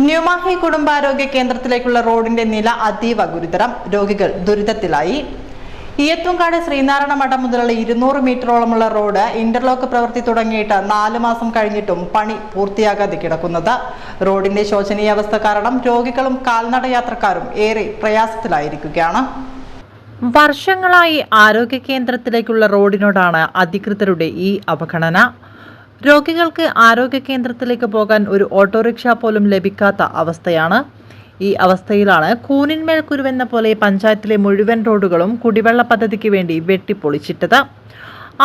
ന്യൂമാഹി കുടുംബാരോഗ്യ കേന്ദ്രത്തിലേക്കുള്ള റോഡിന്റെ നില അതീവ ഗുരുതരം. രോഗികൾ ദുരിതത്തിലായി. ഇയത്തുംകാട് ശ്രീനാരായണ മഠം മുതലുള്ള ഇരുന്നൂറ് മീറ്ററോളമുള്ള റോഡ് ഇന്റർലോക്ക് പ്രവൃത്തി തുടങ്ങിയിട്ട് നാലു മാസം കഴിഞ്ഞിട്ടും പണി പൂർത്തിയാകാതെ കിടക്കുന്നത്. റോഡിന്റെ ശോചനീയാവസ്ഥ കാരണം രോഗികളും കാൽനടയാത്രക്കാരും ഏറെ പ്രയാസത്തിലായിരിക്കുകയാണ്. വർഷങ്ങളായി ആരോഗ്യ കേന്ദ്രത്തിലേക്കുള്ള റോഡിനോടാണ് അധികൃതരുടെ ഈ അവഗണന. രോഗികൾക്ക് ആരോഗ്യ കേന്ദ്രത്തിലേക്ക് പോകാൻ ഒരു ഓട്ടോറിക്ഷ പോലും ലഭിക്കാത്ത അവസ്ഥയാണ്. ഈ അവസ്ഥയിലാണ് കൂനിന്മേൽ കുരുവെന്ന പോലെ പഞ്ചായത്തിലെ മുഴുവൻ റോഡുകളും കുടിവെള്ള പദ്ധതിക്ക് വേണ്ടി വെട്ടിപ്പൊളിച്ചിട്ടത്.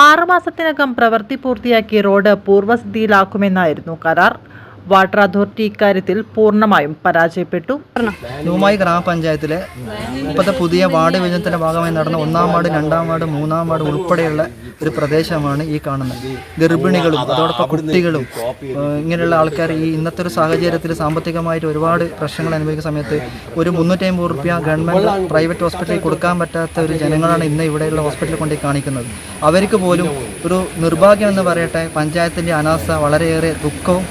ആറുമാസത്തിനകം പ്രവൃത്തി പൂർത്തിയാക്കി റോഡ് പൂർവസ്ഥിതിയിലാക്കുമെന്നായിരുന്നു കരാർ. വാട്ടർ അതോറിറ്റി ഇക്കാര്യത്തിൽ പൂർണമായും പരാജയപ്പെട്ടു. ന്യൂമായി ഗ്രാമപഞ്ചായത്തിലെ ഇപ്പോഴത്തെ പുതിയ വാർഡ് വിഭജനത്തിന്റെ ഭാഗമായി നടന്ന ഒന്നാം വാർഡ് രണ്ടാം വാർഡ് മൂന്നാം വാർഡ് ഉൾപ്പെടെയുള്ള ഒരു പ്രദേശമാണ് ഈ കാണുന്നത്. ഗർഭിണികളും അതോടൊപ്പം കുട്ടികളും ഇങ്ങനെയുള്ള ആൾക്കാർ ഈ ഇന്നത്തെ ഒരു സാഹചര്യത്തിൽ സാമ്പത്തികമായിട്ട് ഒരുപാട് പ്രശ്നങ്ങൾ അനുഭവിക്കുന്ന സമയത്ത് ഒരു മുന്നൂറ്റി അമ്പത് റുപ്യ ഗവൺമെന്റ് പ്രൈവറ്റ് ഹോസ്പിറ്റലിൽ കൊടുക്കാൻ പറ്റാത്ത ഒരു ജനങ്ങളാണ് ഇന്ന് ഇവിടെയുള്ള ഹോസ്പിറ്റലിൽ കൊണ്ട് കാണിക്കുന്നത്. അവർക്ക് പോലും ഒരു നിർഭാഗ്യം എന്ന് പറയട്ടെ പഞ്ചായത്തിന്റെ അനാസ്ഥ വളരെയേറെ ദുഃഖവും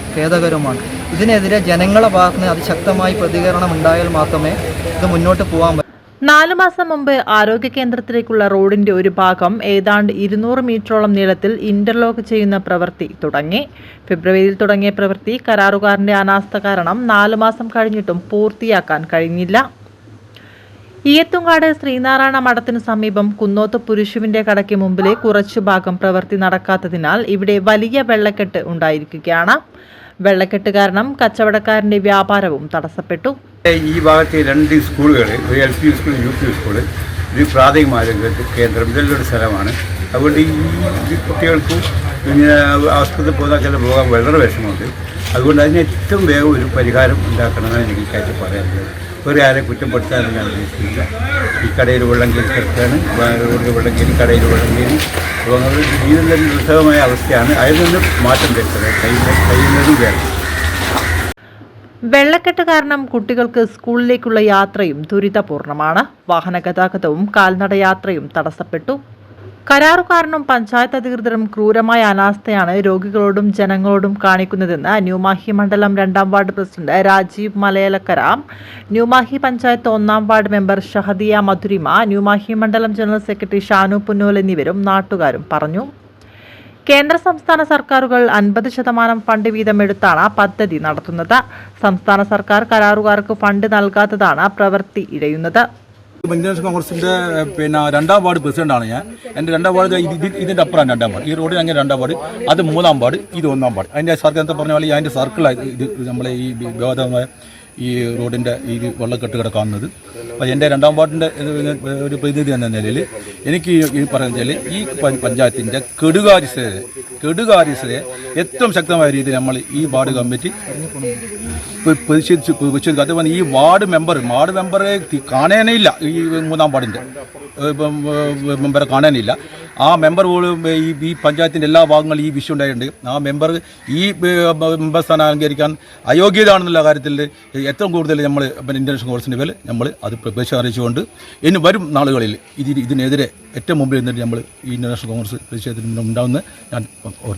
ഖേദകരവുമാണ് ഇതിനെതിരെ ജനങ്ങളെ ഭാഗത്ത് നിന്ന് അതിശക്തമായി പ്രതികരണം ഉണ്ടായാൽ മാത്രമേ ഇത് മുന്നോട്ട് പോകാൻ പറ്റൂ. നാലു മാസം മുമ്പ് ആരോഗ്യ കേന്ദ്രത്തിലേക്കുള്ള റോഡിന്റെ ഒരു ഭാഗം ഏതാണ്ട് ഇരുന്നൂറ് മീറ്ററോളം നീളത്തിൽ ഇന്റർലോക്ക് ചെയ്യുന്ന പ്രവൃത്തി തുടങ്ങി. ഫെബ്രുവരിയിൽ തുടങ്ങിയ പ്രവൃത്തി കരാറുകാരന്റെ അനാസ്ഥ കാരണം നാലു മാസം കഴിഞ്ഞിട്ടും പൂർത്തിയാക്കാൻ കഴിഞ്ഞില്ല. ഈയത്തുങ്കാട് ശ്രീനാരായണ മഠത്തിന് സമീപം കുന്നോത്ത് പുരുഷുവിന്റെ കടയ്ക്ക് മുമ്പിലെ കുറച്ചു ഭാഗം പ്രവൃത്തി നടക്കാത്തതിനാൽ ഇവിടെ വലിയ വെള്ളക്കെട്ട് ഉണ്ടായിരിക്കുകയാണ്. വെള്ളക്കെട്ട് കാരണം കച്ചവടക്കാരന്റെ വ്യാപാരവും തടസ്സപ്പെട്ടു. ഈ ഭാഗത്തെ രണ്ട് സ്കൂളുകൾ L P school U P school ഇത് പ്രാഥമിക കേന്ദ്രം ഇതെല്ലാം ഒരു സ്ഥലമാണ്. അതുകൊണ്ട് ഈ കുട്ടികൾക്ക് പിന്നെ പോകാൻ ചില പോകാൻ വളരെ വിഷമമുണ്ട്. അതുകൊണ്ട് അതിന് ഏറ്റവും വേഗം ഒരു പരിഹാരം ഉണ്ടാക്കണമെന്നാണ് എനിക്ക് കാര്യം പറയാനുള്ളത്. ഒരു ആരെ കുറ്റപ്പെടുത്താനും ഞാൻ ഉദ്ദേശിക്കുന്നില്ല. ഈ കടയിൽ വെള്ളം കയറി കിടക്കുകയാണ്. വെള്ളം കയറി കടയിൽ വെള്ളം കയറി അപ്പോൾ അത് ജീവിതത്തിൽ ദുസ്സഹമായ അവസ്ഥയാണ്. അതിൽ നിന്ന് മാറ്റം വരുത്തത് കഴിയുന്നതും വേണം. വെള്ളക്കെട്ട് കാരണം കുട്ടികൾക്ക് സ്കൂളിലേക്കുള്ള യാത്രയും ദുരിതപൂർണമാണ്. വാഹന ഗതാഗതവും കാൽനട തടസ്സപ്പെട്ടു. കരാറുകാരനും പഞ്ചായത്ത് അധികൃതരും ക്രൂരമായ അനാസ്ഥയാണ് രോഗികളോടും ജനങ്ങളോടും കാണിക്കുന്നതെന്ന് ന്യൂമാഹി മണ്ഡലം രണ്ടാം വാർഡ് പ്രസിഡന്റ് രാജീവ് മലയലക്കര ന്യൂമാഹി പഞ്ചായത്ത് ഒന്നാം വാർഡ് മെമ്പർ ഷഹദിയ മധുരിമ ന്യൂമാഹി മണ്ഡലം ജനറൽ സെക്രട്ടറി ഷാനു പുന്നോൽ എന്നിവരും നാട്ടുകാരും പറഞ്ഞു. കേന്ദ്ര സംസ്ഥാന സർക്കാരുകൾ അൻപത് ശതമാനം ഫണ്ട് വീതം എടുത്താണ് പദ്ധതി നടത്തുന്നത്. സംസ്ഥാന സർക്കാർ കരാറുകാർക്ക് ഫണ്ട് നൽകാത്തതാണ് പ്രവൃത്തി ഇഴയുന്നത്. ഇന്ത്യൻ കോൺഗ്രസിന്റെ പിന്നെ രണ്ടാം വാർഡ് പ്രസിഡന്റാണ് ഞാൻ. എന്റെ രണ്ടാം വാർഡ് ഇത് ഇത് ഇതിന്റെ അപ്പുറം രണ്ടാം വാർഡ്. ഈ റോഡിന് അങ്ങനെ രണ്ടാം വാർഡ്. അത് മൂന്നാം വാർഡ് ഇത് ഒന്നാം വാർഡ്. അതിന്റെ സർക്കിൾ എന്താ പറഞ്ഞ പോലെ അതിന്റെ സർക്കിളായി ഇത് നമ്മളെ ഈ വിവാദമായ ഈ റോഡിന്റെ ഈ വെള്ളക്കെട്ട് കിടക്കാവുന്നത്. അപ്പോൾ എന്റെ രണ്ടാം വാർഡിന്റെ ഒരു പ്രതിനിധി എന്ന നിലയിൽ എനിക്ക് ഈ- പറയുന്ന ഈ പഞ്ചായത്തിന്റെ കെടുകാര്യസ്ഥതയെ കെടുകാര്യസ്ഥതയെ ഏറ്റവും ശക്തമായ രീതിയിൽ നമ്മൾ ഈ വാർഡ് കമ്മിറ്റി പരിശോധിച്ച് പ്രതിഷേധിച്ചു അതുപോലെ ഈ വാർഡ് മെമ്പർ വാർഡ് മെമ്പറെ കാണാനേ ഇല്ല ഈ മൂന്നാം വാർഡിന്റെ മെമ്പറെ കാണാനില്ല. ആ മെമ്പർ പോലും ഈ ഈ പഞ്ചായത്തിന്റെ എല്ലാ ഭാഗങ്ങളും ഈ വിഷയം ഉണ്ടായിട്ടുണ്ട്. ആ മെമ്പർ ഈ മെമ്പർ സ്ഥാനം അലങ്കരിക്കാൻ അയോഗ്യതാണെന്നുള്ള കാര്യത്തിൽ ഏറ്റവും കൂടുതൽ നമ്മൾ ഇന്റർനാഷണൽ കോൺഗ്രസിന്റെ പേരിൽ നമ്മൾ അത് പ്രവേശം അറിയിച്ചുകൊണ്ട് ഇനി വരും നാളുകളിൽ ഇതിന് ഇതിനെതിരെ ഏറ്റവും മുമ്പിൽ നിന്നിട്ട് നമ്മൾ ഈ ഇന്റർനാഷണൽ കോൺഗ്രസ് പ്രതിഷേധത്തിൽ ഉണ്ടാവുമെന്ന് ഞാൻ ഓർപ്പിക്കുന്നു